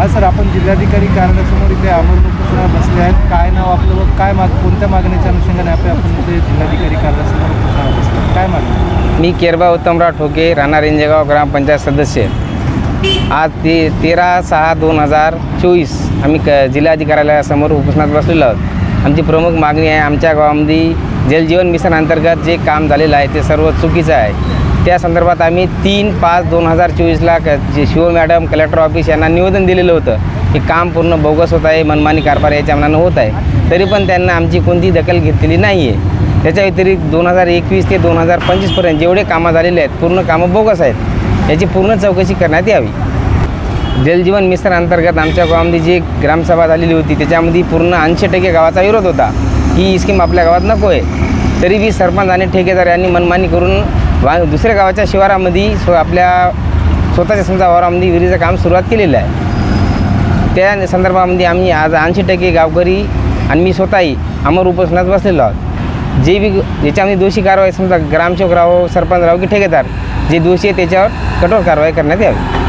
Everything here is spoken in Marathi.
हा सर आपण जिल्हाधिकारी कार्यालयासमोर इथे आमरण बसले आहेत. काय नाव आपलं व काय माग कोणत्या मागणीच्या अनुषंगाने आपण आपण इथे जिल्हाधिकारी कार्यालयासमोर उपोषणाला काय मागणी? मी केरबा उत्तमराव ठोके राणा रेंजेगाव ग्रामपंचायत सदस्य. आज ते तेरा सहा दोन हजार चोवीस आम्ही क जिल्हाधिकाऱ्यालयासमोर उपोषणात बसलेलो आहोत. आमची प्रमुख मागणी आहे आमच्या गावामध्ये जलजीवन मिशन अंतर्गत जे काम झालेलं आहे ते सर्व चुकीचं आहे. त्या संदर्भात आम्ही तीन पाच दोन हजार चोवीसला क जे शिव मॅडम कलेक्टर ऑफिस यांना निवेदन दिलेलं होतं की काम पूर्ण बोगस होत आहे मनमानी कारभार याच्या मनानं होत आहे. तरी पण त्यांना आमची कोणती दखल घेतलेली नाही आहे त्याच्या व्यतिरिक्त दोन हजार एकवीस ते दोन हजार पंचवीसपर्यंत जेवढे कामं झालेले आहेत पूर्ण कामं बोगस आहेत. याची पूर्ण चौकशी करण्यात यावी. जलजीवन मिशन अंतर्गत आमच्या गावामध्ये जी ग्रामसभा झालेली होती त्याच्यामध्ये पूर्ण ऐंशी टक्के गावाचा विरोध होता. ही स्कीम आपल्या गावात नको आहे. तरी बी सरपंच आणि ठेकेदार यांनी मनमानी करून वा दुसऱ्या गावाच्या शिवारामध्ये स्व आपल्या स्वतःच्या समजा वावरामध्ये विहिरीचं काम सुरुवात केलेलं आहे. त्या संदर्भामध्ये आम्ही आज ऐंशी टक्के गावकरी आणि मी स्वतःही अमर उपोषणात बसलेलो आहोत. जे बी याच्यामध्ये दोषी कारवाई समजा ग्रामसेवक राहो सरपंच राहो की ठेकेदार जे दोषी आहे त्याच्यावर कठोर कारवाई करण्यात यावी.